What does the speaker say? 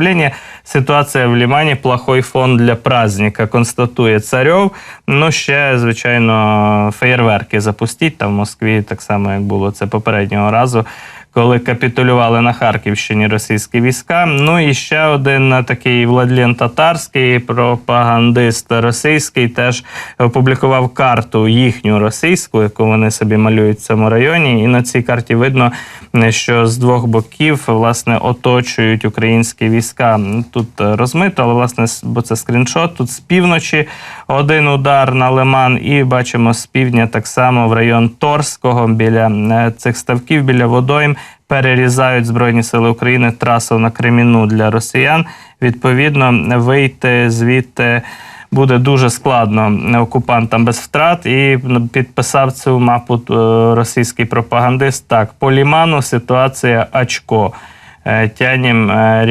Управління ситуація в Лімані плохой фон для праздника, констатує царьов. Ну, ще, звичайно, феєрверки запустіть там в Москві, так само, як було це попереднього разу, коли капітулювали на Харківщині російські війська. Ну і ще один е, такий Владлен Татарський, пропагандист російський, теж опублікував карту їхню російську, яку вони собі малюють в цьому районі. І на цій карті видно, е, що з двох боків власне оточують українські війська. Тут е, розмито, але власне бо це скріншот. Тут з півночі один удар на Лиман, і бачимо з півдня так само в район Торського біля цих ставків, біля водойм. Перерізають Збройні Сили України трасу на Креміну для росіян. Відповідно, вийти звідти буде дуже складно окупантам без втрат. І підписав цю мапу е, російський пропагандист. Так, по ліману ситуація очко. Е, Тянем е,